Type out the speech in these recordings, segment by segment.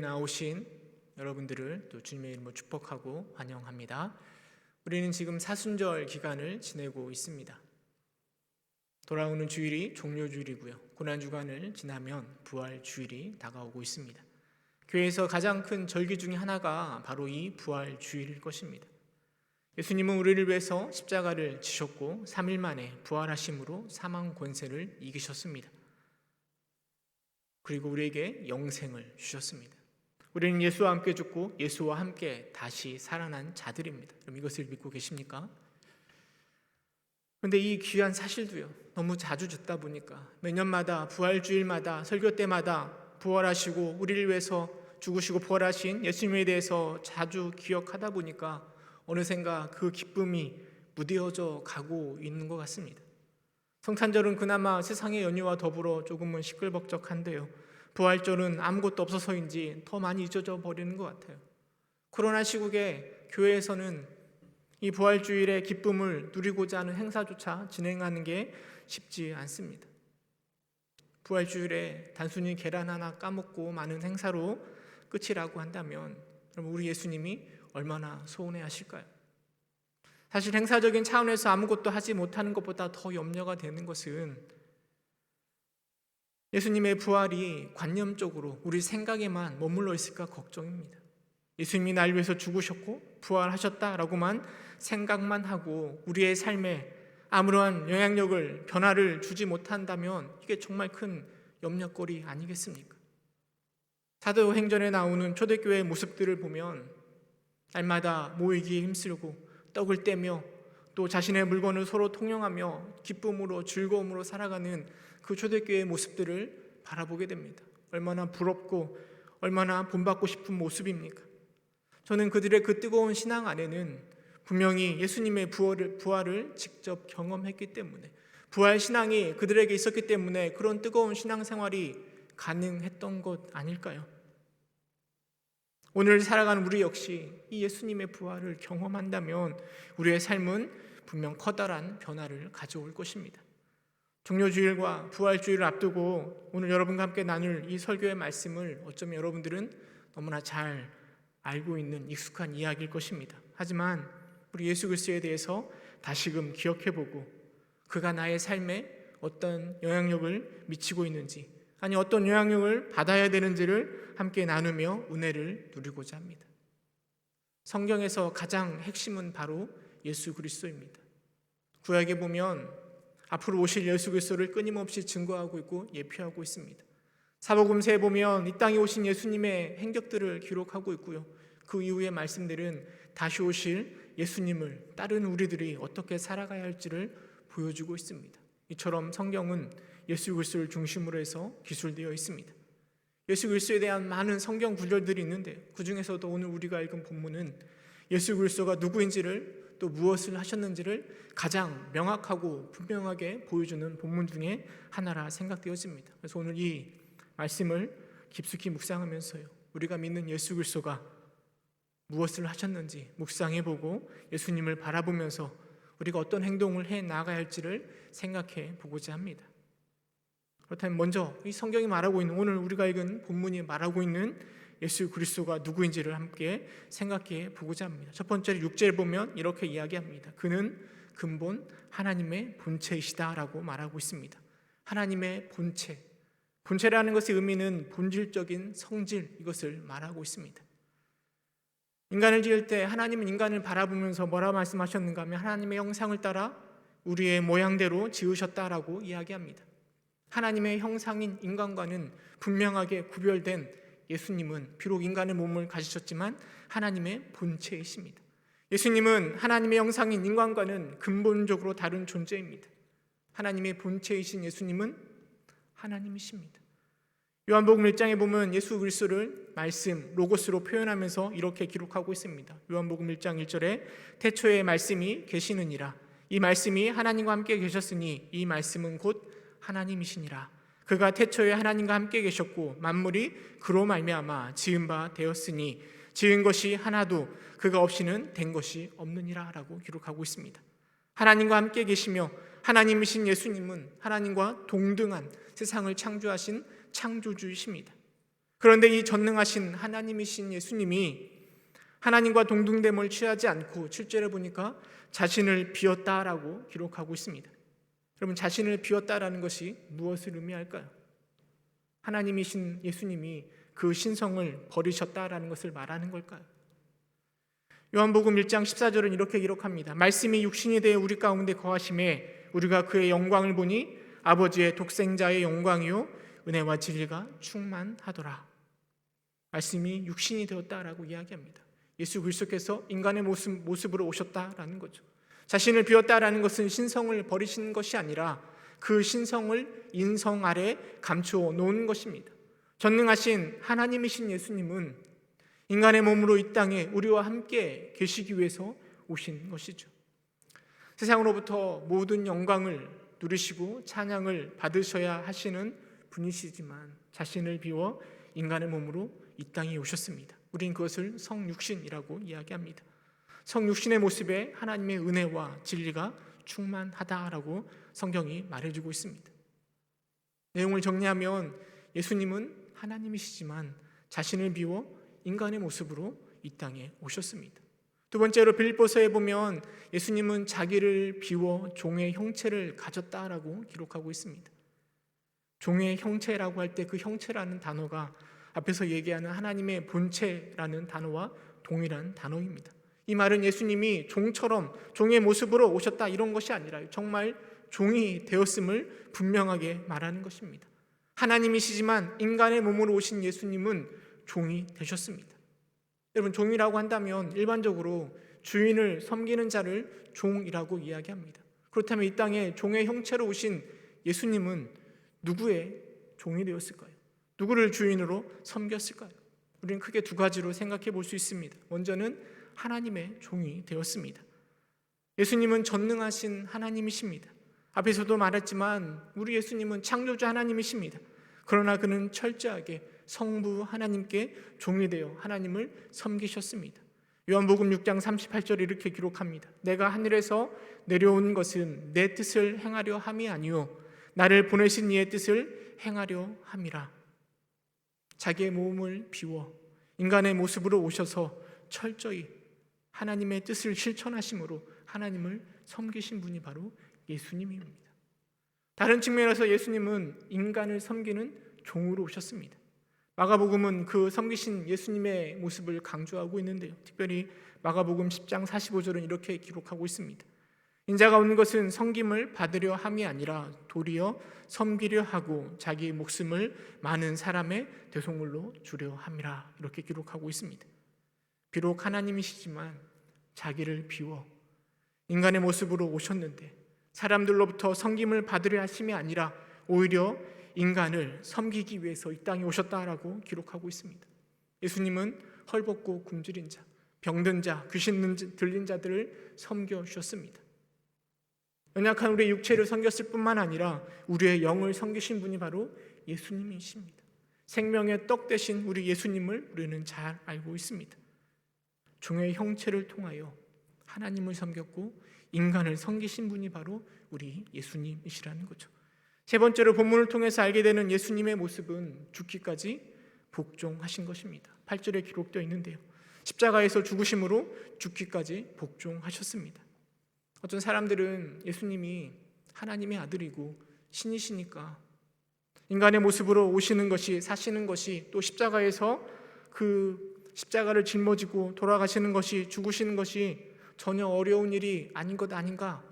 나오신 여러분들을 또 주님의 이름으로 축복하고 환영합니다. 우리는 지금 사순절 기간을 지내고 있습니다. 돌아오는 주일이 종료 주일이고요. 고난 주간을 지나면 부활 주일이 다가오고 있습니다. 교회에서 가장 큰 절기 중의 하나가 바로 이 부활 주일일 것입니다. 예수님은 우리를 위해서 십자가를 지셨고 3일 만에 부활하심으로 사망 권세를 이기셨습니다. 그리고 우리에게 영생을 주셨습니다. 우리는 예수와 함께 죽고 예수와 함께 다시 살아난 자들입니다. 그럼 이것을 믿고 계십니까? 그런데 이 귀한 사실도요. 너무 자주 듣다 보니까 매년마다 부활 주일마다 설교 때마다 부활하시고 우리를 위해서 죽으시고 부활하신 예수님에 대해서 자주 기억하다 보니까 어느샌가 그 기쁨이 무뎌져 가고 있는 것 같습니다. 성탄절은 그나마 세상의 연휴와 더불어 조금은 시끌벅적한데요. 부활절은 아무것도 없어서인지 더 많이 잊어져 버리는 것 같아요. 코로나 시국에 교회에서는 이 부활주일의 기쁨을 누리고자 하는 행사조차 진행하는 게 쉽지 않습니다. 부활주일에 단순히 계란 하나 까먹고 많은 행사로 끝이라고 한다면 그럼 우리 예수님이 얼마나 소원해 하실까요? 사실 행사적인 차원에서 아무것도 하지 못하는 것보다 더 염려가 되는 것은 예수님의 부활이 관념적으로 우리 생각에만 머물러 있을까 걱정입니다. 예수님이 날 위해서 죽으셨고 부활하셨다라고만 생각만 하고 우리의 삶에 아무러한 영향력을 변화를 주지 못한다면 이게 정말 큰 염려거리 아니겠습니까? 사도 행전에 나오는 초대교회의 모습들을 보면 날마다 모이기에 힘쓰고 떡을 떼며 또 자신의 물건을 서로 통용하며 기쁨으로 즐거움으로 살아가는 그 초대교회의 모습들을 바라보게 됩니다. 얼마나 부럽고 얼마나 본받고 싶은 모습입니까? 저는 그들의 그 뜨거운 신앙 안에는 분명히 예수님의 부활을, 부활을 직접 경험했기 때문에 부활 신앙이 그들에게 있었기 때문에 그런 뜨거운 신앙 생활이 가능했던 것 아닐까요? 오늘 살아가는 우리 역시 이 예수님의 부활을 경험한다면 우리의 삶은 분명 커다란 변화를 가져올 것입니다. 종료주일과 부활주일을 앞두고 오늘 여러분과 함께 나눌 이 설교의 말씀을 어쩌면 여러분들은 너무나 잘 알고 있는 익숙한 이야기일 것입니다. 하지만 우리 예수 그리스도에 대해서 다시금 기억해보고 그가 나의 삶에 어떤 영향력을 미치고 있는지 아니 어떤 영향력을 받아야 되는지를 함께 나누며 은혜를 누리고자 합니다. 성경에서 가장 핵심은 바로 예수 그리스도입니다. 구약에 보면 앞으로 오실 예수 그리스도를 끊임없이 증거하고 있고 예표하고 있습니다. 사복음서에 보면 이 땅에 오신 예수님의 행적들을 기록하고 있고요. 그 이후의 말씀들은 다시 오실 예수님을 따른 우리들이 어떻게 살아가야 할지를 보여주고 있습니다. 이처럼 성경은 예수 그리스도를 중심으로 해서 기술되어 있습니다. 예수 그리스도에 대한 많은 성경 구절들이 있는데 그 중에서도 오늘 우리가 읽은 본문은 예수 그리스도가 누구인지를 또 무엇을 하셨는지를 가장 명확하고 분명하게 보여주는 본문 중에 하나라 생각되어집니다. 그래서 오늘 이 말씀을 깊숙이 묵상하면서요. 우리가 믿는 예수 그리스도가 무엇을 하셨는지 묵상해 보고 예수님을 바라보면서 우리가 어떤 행동을 해 나가야 할지를 생각해 보고자 합니다. 그렇다면 먼저 이 성경이 말하고 있는 오늘 우리가 읽은 본문이 말하고 있는 예수 그리스도가 누구인지를 함께 생각해 보고자 합니다. 첫 번째 6절에 보면 이렇게 이야기합니다. 그는 근본 하나님의 본체이시다라고 말하고 있습니다. 하나님의 본체. 본체라는 것의 의미는 본질적인 성질 이것을 말하고 있습니다. 인간을 지을 때 하나님은 인간을 바라보면서 뭐라 말씀하셨는가 하면 하나님의 형상을 따라 우리의 모양대로 지으셨다라고 이야기합니다. 하나님의 형상인 인간과는 분명하게 구별된 예수님은 비록 인간의 몸을 가지셨지만 하나님의 본체이십니다. 예수님은 하나님의 형상인 인간과는 근본적으로 다른 존재입니다. 하나님의 본체이신 예수님은 하나님이십니다. 요한복음 1장에 보면 예수 그리스도를 말씀 로고스로 표현하면서 이렇게 기록하고 있습니다. 요한복음 1장 1절에 태초에 말씀이 계시느니라 이 말씀이 하나님과 함께 계셨으니 이 말씀은 곧 하나님이시니라 그가 태초에 하나님과 함께 계셨고 만물이 그로 말미암아 지은 바 되었으니 지은 것이 하나도 그가 없이는 된 것이 없느니라라고 기록하고 있습니다. 하나님과 함께 계시며 하나님이신 예수님은 하나님과 동등한 세상을 창조하신 창조주이십니다. 그런데 이 전능하신 하나님이신 예수님이 하나님과 동등됨을 취하지 않고 7절에 보니까 자신을 비웠다라고 기록하고 있습니다. 여러분 자신을 비웠다라는 것이 무엇을 의미할까요? 하나님이신 예수님이 그 신성을 버리셨다라는 것을 말하는 걸까요? 요한복음 1장 14절은 이렇게 기록합니다. 말씀이 육신이 되어 우리 가운데 거하심에 우리가 그의 영광을 보니 아버지의 독생자의 영광이요 은혜와 진리가 충만하더라. 말씀이 육신이 되었다라고 이야기합니다. 예수 그리스도께서 인간의 모습, 모습으로 오셨다라는 거죠. 자신을 비웠다라는 것은 신성을 버리신 것이 아니라 그 신성을 인성 아래 감추어 놓은 것입니다. 전능하신 하나님이신 예수님은 인간의 몸으로 이 땅에 우리와 함께 계시기 위해서 오신 것이죠. 세상으로부터 모든 영광을 누리시고 찬양을 받으셔야 하시는 분이시지만 자신을 비워 인간의 몸으로 이 땅에 오셨습니다. 우린 그것을 성육신이라고 이야기합니다. 성육신의 모습에 하나님의 은혜와 진리가 충만하다라고 성경이 말해주고 있습니다. 내용을 정리하면 예수님은 하나님이시지만 자신을 비워 인간의 모습으로 이 땅에 오셨습니다. 두 번째로 빌립보서에 보면 예수님은 자기를 비워 종의 형체를 가졌다라고 기록하고 있습니다. 종의 형체라고 할 때 그 형체라는 단어가 앞에서 얘기하는 하나님의 본체라는 단어와 동일한 단어입니다. 이 말은 예수님이 종처럼 종의 모습으로 오셨다 이런 것이 아니라 정말 종이 되었음을 분명하게 말하는 것입니다. 하나님이시지만 인간의 몸으로 오신 예수님은 종이 되셨습니다. 여러분 종이라고 한다면 일반적으로 주인을 섬기는 자를 종이라고 이야기합니다. 그렇다면 이 땅에 종의 형체로 오신 예수님은 누구의 종이 되었을까요? 누구를 주인으로 섬겼을까요? 우리는 크게 두 가지로 생각해 볼 수 있습니다. 먼저는 하나님의 종이 되었습니다. 예수님은 전능하신 하나님이십니다. 앞에서도 말했지만 우리 예수님은 창조주 하나님이십니다. 그러나 그는 철저하게 성부 하나님께 종이 되어 하나님을 섬기셨습니다. 요한복음 6장 38절 이렇게 기록합니다. 내가 하늘에서 내려온 것은 내 뜻을 행하려 함이 아니요 나를 보내신 이의 뜻을 행하려 함이라. 자기의 몸을 비워 인간의 모습으로 오셔서 철저히 하나님의 뜻을 실천하심으로 하나님을 섬기신 분이 바로 예수님입니다. 다른 측면에서 예수님은 인간을 섬기는 종으로 오셨습니다. 마가복음은 그 섬기신 예수님의 모습을 강조하고 있는데요. 특별히 마가복음 10장 45절은 이렇게 기록하고 있습니다. 인자가 온 것은 섬김을 받으려 함이 아니라 도리어 섬기려 하고 자기 목숨을 많은 사람의 대속물로 주려 함이라 이렇게 기록하고 있습니다. 비록 하나님이시지만 자기를 비워 인간의 모습으로 오셨는데 사람들로부터 섬김을 받으려 하심이 아니라 오히려 인간을 섬기기 위해서 이 땅에 오셨다라고 기록하고 있습니다. 예수님은 헐벗고 굶주린 자, 병든 자, 귀신 들린 자들을 섬겨 주셨습니다. 연약한 우리의 육체를 섬겼을 뿐만 아니라 우리의 영을 섬기신 분이 바로 예수님이십니다. 생명의 떡 대신 우리 예수님을 우리는 잘 알고 있습니다. 종의 형체를 통하여 하나님을 섬겼고 인간을 섬기신 분이 바로 우리 예수님이시라는 거죠. 세 번째로 본문을 통해서 알게 되는 예수님의 모습은 죽기까지 복종하신 것입니다. 8절에 기록되어 있는데요. 십자가에서 죽으심으로 죽기까지 복종하셨습니다. 어떤 사람들은 예수님이 하나님의 아들이고 신이시니까 인간의 모습으로 오시는 것이 사시는 것이 또 십자가에서 그 십자가를 짊어지고 돌아가시는 것이 죽으시는 것이 전혀 어려운 일이 아닌 것 아닌가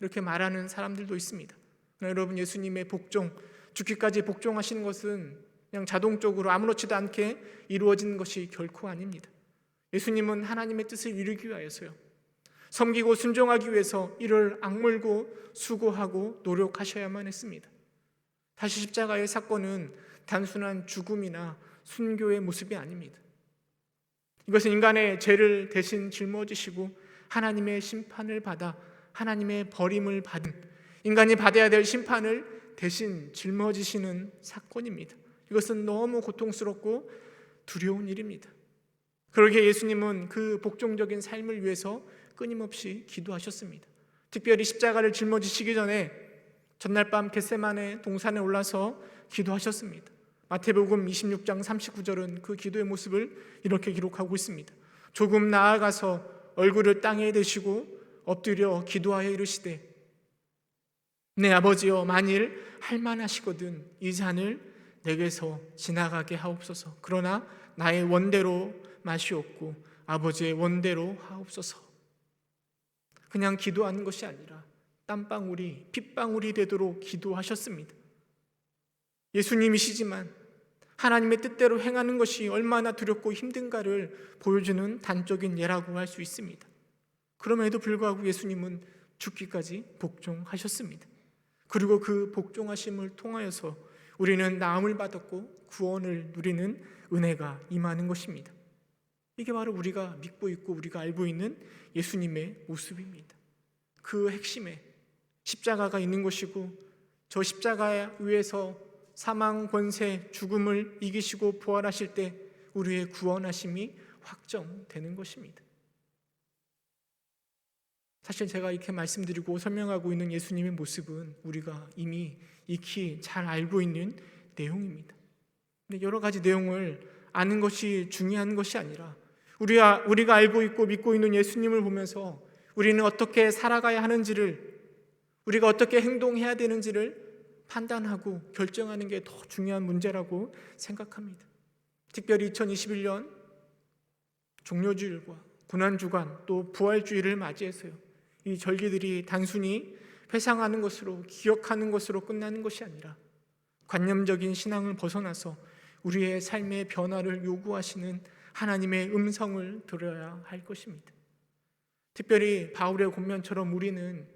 이렇게 말하는 사람들도 있습니다. 여러분 예수님의 복종 죽기까지 복종하시는 것은 그냥 자동적으로 아무렇지도 않게 이루어진 것이 결코 아닙니다. 예수님은 하나님의 뜻을 이루기 위하여서요. 섬기고 순종하기 위해서 이를 악물고 수고하고 노력하셔야만 했습니다. 다시 십자가의 사건은 단순한 죽음이나 순교의 모습이 아닙니다. 이것은 인간의 죄를 대신 짊어지시고 하나님의 심판을 받아 하나님의 버림을 받은 인간이 받아야 될 심판을 대신 짊어지시는 사건입니다. 이것은 너무 고통스럽고 두려운 일입니다. 그러기에 예수님은 그 복종적인 삶을 위해서 끊임없이 기도하셨습니다. 특별히 십자가를 짊어지시기 전에 전날 밤 겟세만의 동산에 올라서 기도하셨습니다. 마태복음 26장 39절은 그 기도의 모습을 이렇게 기록하고 있습니다. 조금 나아가서 얼굴을 땅에 대시고 엎드려 기도하여 이르시되 내 아버지여 만일 할만하시거든 이 잔을 내게서 지나가게 하옵소서. 그러나 나의 원대로 마시옵고 아버지의 원대로 하옵소서. 그냥 기도하는 것이 아니라 땀방울이 핏방울이 되도록 기도하셨습니다. 예수님이시지만 하나님의 뜻대로 행하는 것이 얼마나 두렵고 힘든가를 보여주는 단적인 예라고 할 수 있습니다. 그럼에도 불구하고 예수님은 죽기까지 복종하셨습니다. 그리고 그 복종하심을 통하여서 우리는 나음을 받았고 구원을 누리는 은혜가 임하는 것입니다. 이게 바로 우리가 믿고 있고 우리가 알고 있는 예수님의 모습입니다. 그 핵심에 십자가가 있는 것이고 저 십자가 위에서 사망 권세 죽음을 이기시고 부활하실 때 우리의 구원하심이 확정되는 것입니다. 사실 제가 이렇게 말씀드리고 설명하고 있는 예수님의 모습은 우리가 이미 익히 잘 알고 있는 내용입니다. 근데 여러 가지 내용을 아는 것이 중요한 것이 아니라 우리가 우리가 알고 있고 믿고 있는 예수님을 보면서 우리는 어떻게 살아가야 하는지를 우리가 어떻게 행동해야 되는지를 판단하고 결정하는 게 더 중요한 문제라고 생각합니다. 특별히 2021년 종료주일과 고난주간 또 부활주일을 맞이해서요. 이 절기들이 단순히 회상하는 것으로 기억하는 것으로 끝나는 것이 아니라 관념적인 신앙을 벗어나서 우리의 삶의 변화를 요구하시는 하나님의 음성을 들어야 할 것입니다. 특별히 바울의 권면처럼 우리는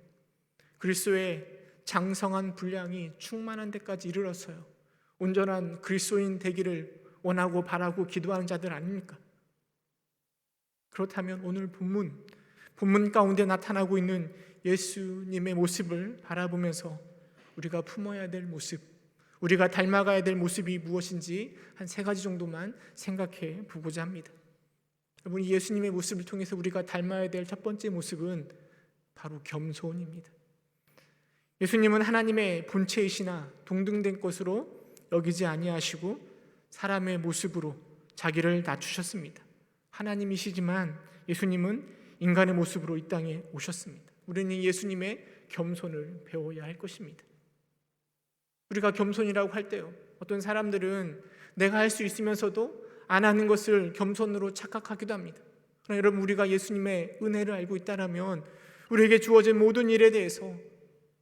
그리스도의 장성한 분량이 충만한 데까지 이르렀어요. 온전한 그리스도인 되기를 원하고 바라고 기도하는 자들 아닙니까? 그렇다면 오늘 본문 본문 가운데 나타나고 있는 예수님의 모습을 바라보면서 우리가 품어야 될 모습, 우리가 닮아가야 될 모습이 무엇인지 한 세 가지 정도만 생각해 보고자 합니다. 여러분, 예수님의 모습을 통해서 우리가 닮아야 될 첫 번째 모습은 바로 겸손입니다. 예수님은 하나님의 본체이시나 동등된 것으로 여기지 아니하시고 사람의 모습으로 자기를 낮추셨습니다. 하나님이시지만 예수님은 인간의 모습으로 이 땅에 오셨습니다. 우리는 예수님의 겸손을 배워야 할 것입니다. 우리가 겸손이라고 할 때요. 어떤 사람들은 내가 할 수 있으면서도 안 하는 것을 겸손으로 착각하기도 합니다. 그러나 여러분 우리가 예수님의 은혜를 알고 있다라면 우리에게 주어진 모든 일에 대해서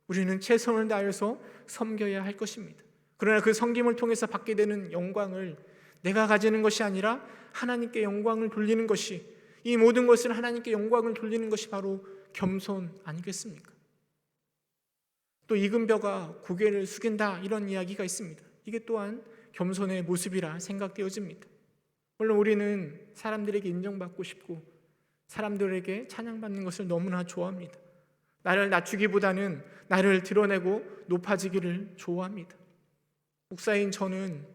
우리는 최선을 다해서 섬겨야 할 것입니다. 그러나 그 섬김을 통해서 받게 되는 영광을 내가 가지는 것이 아니라 하나님께 영광을 돌리는 것이 이 모든 것을 하나님께 영광을 돌리는 것이 바로 겸손 아니겠습니까? 또 이금벼가 고개를 숙인다 이런 이야기가 있습니다. 이게 또한 겸손의 모습이라 생각되어집니다. 물론 우리는 사람들에게 인정받고 싶고 사람들에게 찬양받는 것을 너무나 좋아합니다. 나를 낮추기보다는 나를 드러내고 높아지기를 좋아합니다. 목사인 저는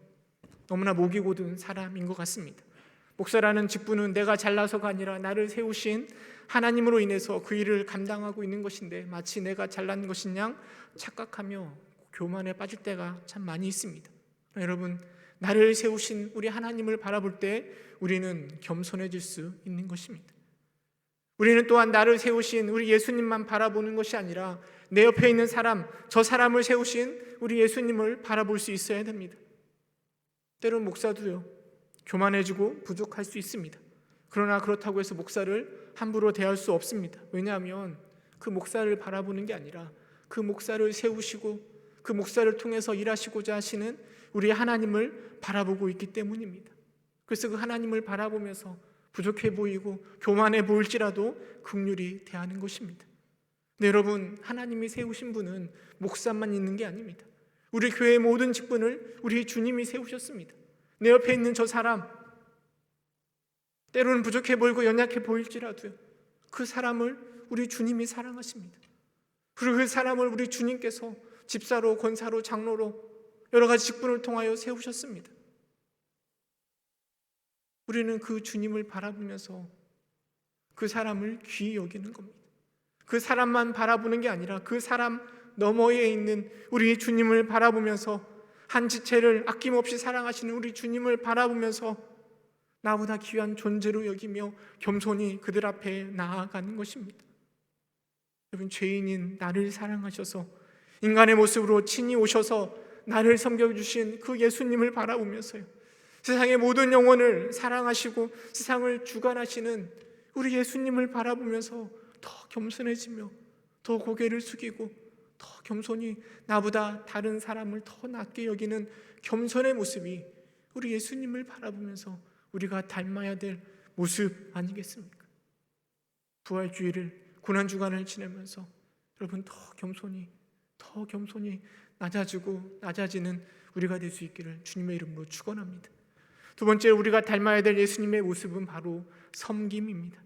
너무나 목이 고든 사람인 것 같습니다. 목사라는 직분은 내가 잘나서가 아니라 나를 세우신 하나님으로 인해서 그 일을 감당하고 있는 것인데 마치 내가 잘난 것인 양 착각하며 교만에 빠질 때가 참 많이 있습니다. 여러분, 나를 세우신 우리 하나님을 바라볼 때 우리는 겸손해질 수 있는 것입니다. 우리는 또한 나를 세우신 우리 예수님만 바라보는 것이 아니라 내 옆에 있는 사람, 저 사람을 세우신 우리 예수님을 바라볼 수 있어야 됩니다. 때론 목사도요, 교만해지고 부족할 수 있습니다. 그러나 그렇다고 해서 목사를 함부로 대할 수 없습니다. 왜냐하면 그 목사를 바라보는 게 아니라 그 목사를 세우시고 그 목사를 통해서 일하시고자 하시는 우리 하나님을 바라보고 있기 때문입니다. 그래서 그 하나님을 바라보면서 부족해 보이고 교만해 보일지라도 극률이 대하는 것입니다. 네, 여러분 하나님이 세우신 분은 목사만 있는 게 아닙니다. 우리 교회의 모든 직분을 우리 주님이 세우셨습니다. 내 옆에 있는 저 사람 때로는 부족해 보이고 연약해 보일지라도요. 그 사람을 우리 주님이 사랑하십니다. 그리고 그 사람을 우리 주님께서 집사로, 권사로, 장로로 여러 가지 직분을 통하여 세우셨습니다. 우리는 그 주님을 바라보면서 그 사람을 귀히 여기는 겁니다. 그 사람만 바라보는 게 아니라 그 사람 너머에 있는 우리 주님을 바라보면서 한 지체를 아낌없이 사랑하시는 우리 주님을 바라보면서 나보다 귀한 존재로 여기며 겸손히 그들 앞에 나아가는 것입니다. 여러분 죄인인 나를 사랑하셔서 인간의 모습으로 친히 오셔서 나를 섬겨주신 그 예수님을 바라보면서요. 세상의 모든 영혼을 사랑하시고 세상을 주관하시는 우리 예수님을 바라보면서 더 겸손해지며 더 고개를 숙이고 더 겸손히 나보다 다른 사람을 더 낮게 여기는 겸손의 모습이 우리 예수님을 바라보면서 우리가 닮아야 될 모습 아니겠습니까? 부활주의를 고난 주간을 지내면서 여러분 더 겸손히 더 겸손히 낮아지고 낮아지는 우리가 될 수 있기를 주님의 이름으로 축원합니다. 두 번째 우리가 닮아야 될 예수님의 모습은 바로 섬김입니다.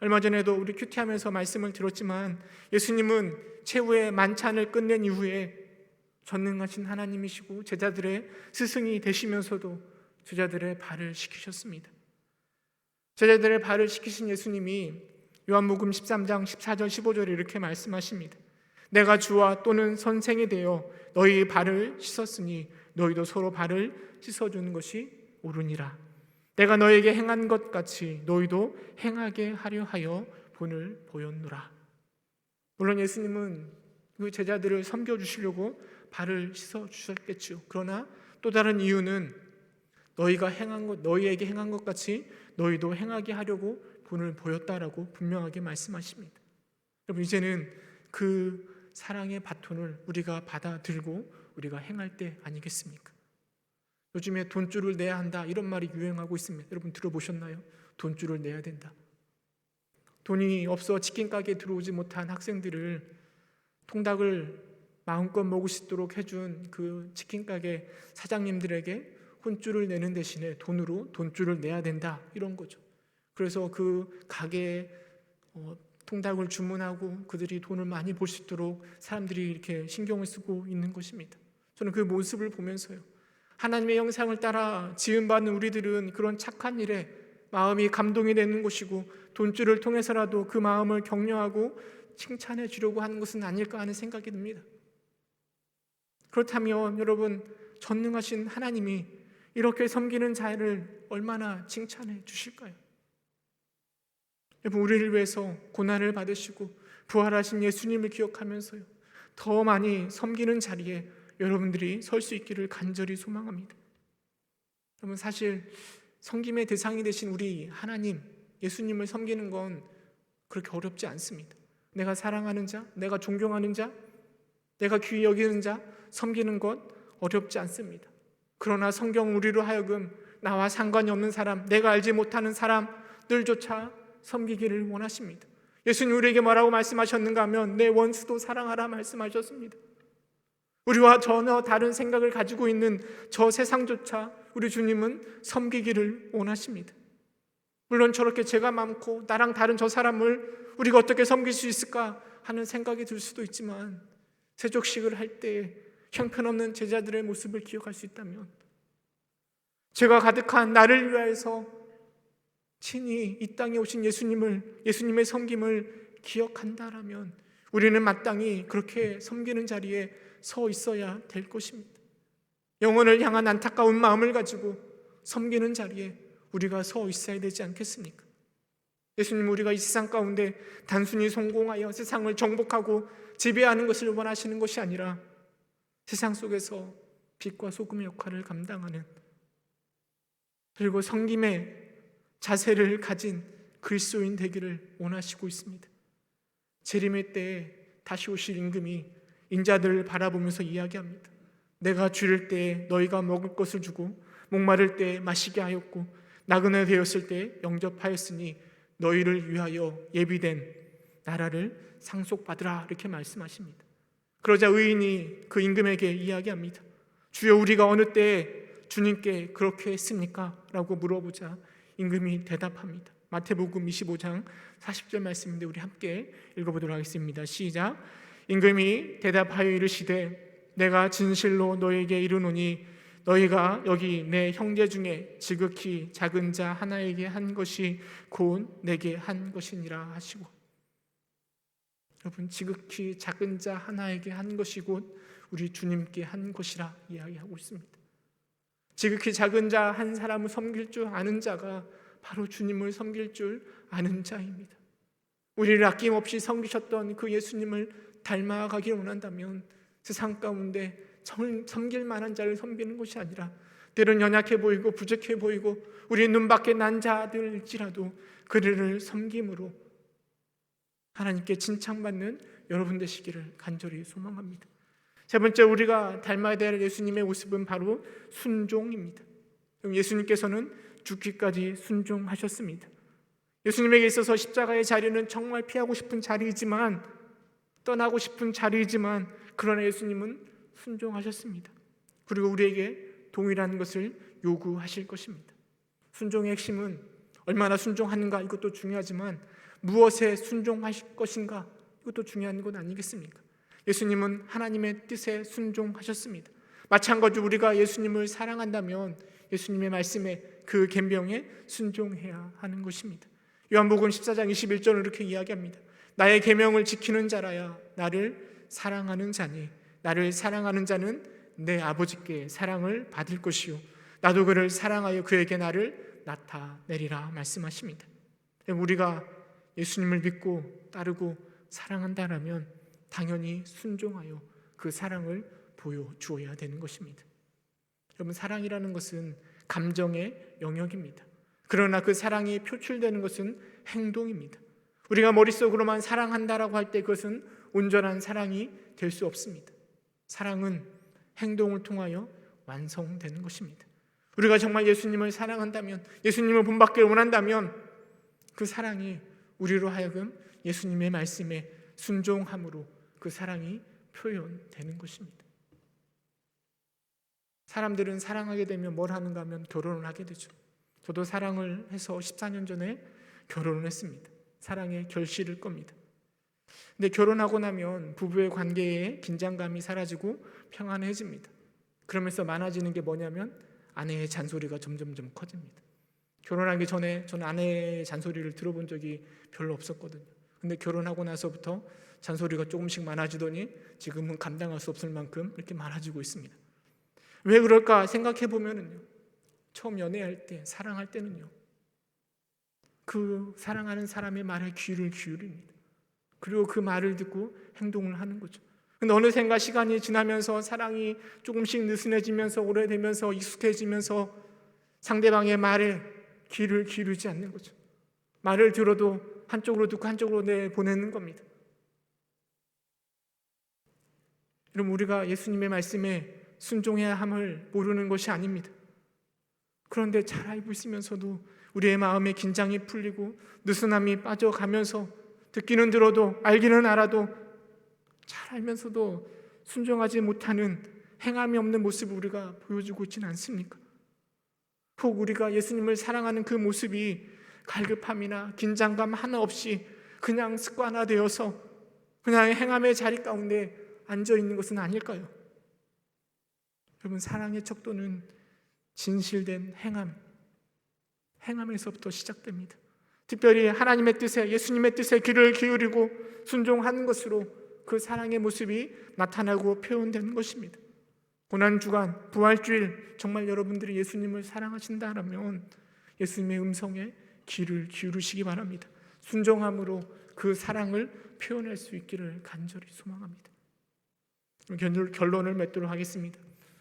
얼마 전에도 우리 큐티하면서 말씀을 들었지만 예수님은 최후의 만찬을 끝낸 이후에 전능하신 하나님이시고 제자들의 스승이 되시면서도 제자들의 발을 씻기셨습니다. 제자들의 발을 씻기신 예수님이 요한복음 13장 14절 15절에 이렇게 말씀하십니다. 내가 주와 또는 선생이 되어 너희 발을 씻었으니 너희도 서로 발을 씻어주는 것이 옳으니라. 내가 너에게 행한 것 같이 너희도 행하게 하려 하여 본을 보였노라. 물론 예수님은 그 제자들을 섬겨 주시려고 발을 씻어 주셨겠죠. 그러나 또 다른 이유는 너희가 행한 것 너희에게 행한 것 같이 너희도 행하게 하려고 본을 보였다라고 분명하게 말씀하십니다. 여러분 이제는 그 사랑의 바톤을 우리가 받아들고 우리가 행할 때 아니겠습니까? 요즘에 돈줄을 내야 한다 이런 말이 유행하고 있습니다. 여러분 들어보셨나요? 돈줄을 내야 된다. 돈이 없어 치킨 가게 들어오지 못한 학생들을 통닭을 마음껏 먹을 수 있도록 해준 그 치킨 가게 사장님들에게 혼줄을 내는 대신에 돈으로 돈줄을 내야 된다 이런 거죠. 그래서 그 가게에 어, 통닭을 주문하고 그들이 돈을 많이 벌 수 있도록 사람들이 이렇게 신경을 쓰고 있는 것입니다. 저는 그 모습을 보면서요. 하나님의 형상을 따라 지음받은 우리들은 그런 착한 일에 마음이 감동이 되는 것이고 돈줄을 통해서라도 그 마음을 격려하고 칭찬해 주려고 하는 것은 아닐까 하는 생각이 듭니다. 그렇다면 여러분 전능하신 하나님이 이렇게 섬기는 자를 얼마나 칭찬해 주실까요? 여러분 우리를 위해서 고난을 받으시고 부활하신 예수님을 기억하면서요. 더 많이 섬기는 자리에 여러분들이 설 수 있기를 간절히 소망합니다. 여러분 사실 섬김의 대상이 되신 우리 하나님 예수님을 섬기는 건 그렇게 어렵지 않습니다. 내가 사랑하는 자, 내가 존경하는 자, 내가 귀히 여기는 자 섬기는 것 어렵지 않습니다. 그러나 성경 우리로 하여금 나와 상관이 없는 사람, 내가 알지 못하는 사람들조차 섬기기를 원하십니다. 예수님 우리에게 뭐라고 말씀하셨는가 하면 내 원수도 사랑하라 말씀하셨습니다. 우리와 전혀 다른 생각을 가지고 있는 저 세상조차 우리 주님은 섬기기를 원하십니다. 물론 저렇게 죄가 많고 나랑 다른 저 사람을 우리가 어떻게 섬길 수 있을까 하는 생각이 들 수도 있지만 세족식을 할 때 형편없는 제자들의 모습을 기억할 수 있다면 죄가 가득한 나를 위하여서 친히 이 땅에 오신 예수님을 예수님의 섬김을 기억한다라면 우리는 마땅히 그렇게 섬기는 자리에 서 있어야 될 것입니다. 영혼을 향한 안타까운 마음을 가지고 섬기는 자리에 우리가 서 있어야 되지 않겠습니까? 예수님 우리가 이 세상 가운데 단순히 성공하여 세상을 정복하고 지배하는 것을 원하시는 것이 아니라 세상 속에서 빛과 소금의 역할을 감당하는 그리고 성김의 자세를 가진 그리스도인 되기를 원하시고 있습니다. 재림의 때에 다시 오실 임금이 인자들을 바라보면서 이야기합니다. 내가 줄일 때 너희가 먹을 것을 주고 목마를 때 마시게 하였고 나그네 되었을 때 영접하였으니 너희를 위하여 예비된 나라를 상속받으라 이렇게 말씀하십니다. 그러자 의인이 그 임금에게 이야기합니다. 주여 우리가 어느 때 주님께 그렇게 했습니까? 라고 물어보자 임금이 대답합니다. 마태복음 25장 40절 말씀인데 우리 함께 읽어보도록 하겠습니다. 시작. 임금이 대답하여 이르시되 내가 진실로 너에게 이르노니 너희가 여기 내 형제 중에 지극히 작은 자 하나에게 한 것이 곧 내게 한 것이니라 하시고 여러분 지극히 작은 자 하나에게 한 것이 곧 우리 주님께 한 것이라 이야기하고 있습니다. 지극히 작은 자 한 사람을 섬길 줄 아는 자가 바로 주님을 섬길 줄 아는 자입니다. 우리를 아낌없이 섬기셨던 그 예수님을 닮아가길 원한다면 세상 가운데 정- 섬길 만한 자를 섬기는 것이 아니라 때론 연약해 보이고 부족해 보이고 우리 눈밖에 난 자들일지라도 그들을 섬김으로 하나님께 칭찬받는 여러분 되시기를 간절히 소망합니다. 세 번째 우리가 닮아야 될 예수님의 모습은 바로 순종입니다. 예수님께서는 죽기까지 순종하셨습니다. 예수님에게 있어서 십자가의 자리는 정말 피하고 싶은 자리이지만 떠나고 싶은 자리이지만 그러나 예수님은 순종하셨습니다. 그리고 우리에게 동일한 것을 요구하실 것입니다. 순종의 핵심은 얼마나 순종하는가 이것도 중요하지만 무엇에 순종하실 것인가 이것도 중요한 건 아니겠습니까? 예수님은 하나님의 뜻에 순종하셨습니다. 마찬가지로 우리가 예수님을 사랑한다면 예수님의 말씀에 그 계명에 순종해야 하는 것입니다. 요한복음 14장 21절은 이렇게 이야기합니다. 나의 계명을 지키는 자라야 나를 사랑하는 자니 나를 사랑하는 자는 내 아버지께 사랑을 받을 것이요 나도 그를 사랑하여 그에게 나를 나타내리라 말씀하십니다. 우리가 예수님을 믿고 따르고 사랑한다라면 당연히 순종하여 그 사랑을 보여 주어야 되는 것입니다. 여러분 사랑이라는 것은 감정의 영역입니다. 그러나 그 사랑이 표출되는 것은 행동입니다. 우리가 머릿속으로만 사랑한다라고 할 때 그것은 온전한 사랑이 될 수 없습니다. 사랑은 행동을 통하여 완성되는 것입니다. 우리가 정말 예수님을 사랑한다면, 예수님을 본받기를 원한다면 그 사랑이 우리로 하여금 예수님의 말씀에 순종함으로 그 사랑이 표현되는 것입니다. 사람들은 사랑하게 되면 뭘 하는가 하면 결혼을 하게 되죠. 저도 사랑을 해서 14년 전에 결혼을 했습니다. 사랑의 결실을 겁니다. 근데 결혼하고 나면 부부의 관계에 긴장감이 사라지고 평안해집니다. 그러면서 많아지는 게 뭐냐면 아내의 잔소리가 점점점 커집니다. 결혼하기 전에 저는 아내의 잔소리를 들어본 적이 별로 없었거든요. 근데 결혼하고 나서부터 잔소리가 조금씩 많아지더니 지금은 감당할 수 없을 만큼 이렇게 많아지고 있습니다. 왜 그럴까 생각해 보면은요. 처음 연애할 때, 사랑할 때는요. 그 사랑하는 사람의 말에 귀를 기울입니다. 그리고 그 말을 듣고 행동을 하는 거죠. 근데 어느샌가 시간이 지나면서 사랑이 조금씩 느슨해지면서 오래되면서 익숙해지면서 상대방의 말에 귀를 기울이지 않는 거죠. 말을 들어도 한쪽으로 듣고 한쪽으로 내보내는 겁니다. 여러분 우리가 예수님의 말씀에 순종해야 함을 모르는 것이 아닙니다. 그런데 잘 알고 있으면서도 우리의 마음에 긴장이 풀리고 느슨함이 빠져가면서 듣기는 들어도 알기는 알아도 잘 알면서도 순종하지 못하는 행함이 없는 모습을 우리가 보여주고 있지는 않습니까? 혹 우리가 예수님을 사랑하는 그 모습이 갈급함이나 긴장감 하나 없이 그냥 습관화되어서 그냥 행함의 자리 가운데 앉아 있는 것은 아닐까요? 여러분 사랑의 척도는 진실된 행함, 행함에서부터 시작됩니다. 특별히 하나님의 뜻에 예수님의 뜻에 귀를 기울이고 순종하는 것으로 그 사랑의 모습이 나타나고 표현되는 것입니다. 고난 주간 부활주일 정말 여러분들이 예수님을 사랑하신다라면 예수님의 음성에 귀를 기울이시기 바랍니다. 순종함으로 그 사랑을 표현할 수 있기를 간절히 소망합니다. 결론을 맺도록 하겠습니다.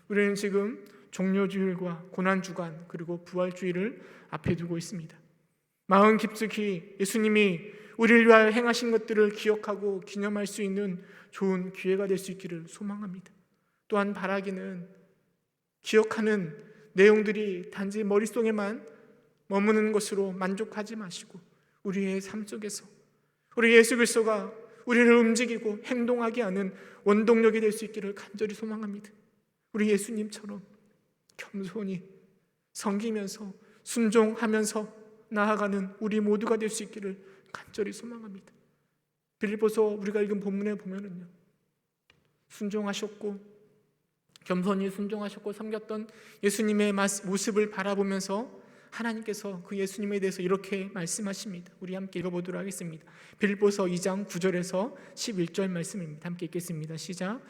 우리는 지금 종료주일과 고난주간 그리고 부활주일을 앞에 두고 있습니다. 마음 깊숙이 예수님이 우리를 위하여 행하신 것들을 기억하고 기념할 수 있는 좋은 기회가 될 수 있기를 소망합니다. 또한 바라기는 기억하는 내용들이 단지 머릿속에만 머무는 것으로 만족하지 마시고 우리의 삶 속에서 우리 예수 그리스도가 우리를 움직이고 행동하게 하는 원동력이 될 수 있기를 간절히 소망합니다. 우리 예수님처럼 겸손히 섬기면서 순종하면서 나아가는 우리 모두가 될 수 있기를 간절히 소망합니다. 빌립보서 우리가 읽은 본문에 보면은요. 순종하셨고 겸손히 순종하셨고 섬겼던 예수님의 모습을 바라보면서 하나님께서 그 예수님에 대해서 이렇게 말씀하십니다. 우리 함께 읽어보도록 하겠습니다. 빌립보서 2장 9절에서 11절 말씀입니다. 함께 읽겠습니다. 시작.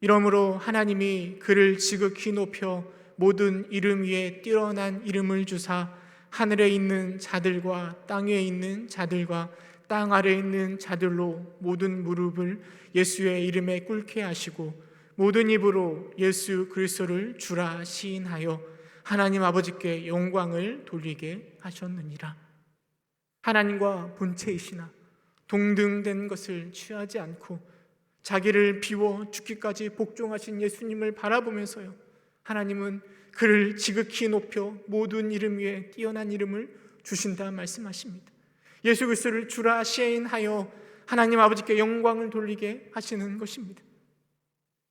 이러므로 하나님이 그를 지극히 높여 모든 이름 위에 뛰어난 이름을 주사 하늘에 있는 자들과 땅에 있는 자들과 땅 아래에 있는 자들로 모든 무릎을 예수의 이름에 꿇게 하시고 모든 입으로 예수 그리스도를 주라 시인하여 하나님 아버지께 영광을 돌리게 하셨느니라. 하나님과 본체이시나 동등된 것을 취하지 않고 자기를 비워 죽기까지 복종하신 예수님을 바라보면서요. 하나님은 그를 지극히 높여 모든 이름 위에 뛰어난 이름을 주신다 말씀하십니다. 예수 그리스도를 주라 시인하여 하나님 아버지께 영광을 돌리게 하시는 것입니다.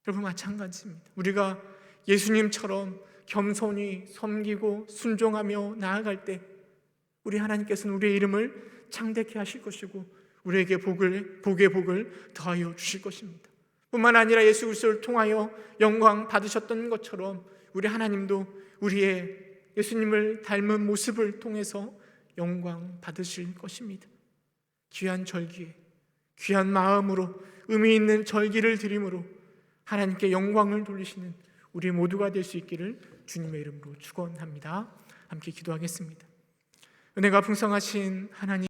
여러분 마찬가지입니다. 우리가 예수님처럼 겸손히 섬기고 순종하며 나아갈 때 우리 하나님께서는 우리의 이름을 창대케 하실 것이고 우리에게 복을 복의 복을 더하여 주실 것입니다. 뿐만 아니라 예수 그리스도를 통하여 영광 받으셨던 것처럼 우리 하나님도 우리의 예수님을 닮은 모습을 통해서 영광 받으실 것입니다. 귀한 절기에 귀한 마음으로 의미 있는 절기를 드림으로 하나님께 영광을 돌리시는 우리 모두가 될 수 있기를 주님의 이름으로 축원합니다. 함께 기도하겠습니다. 은혜가 풍성하신 하나님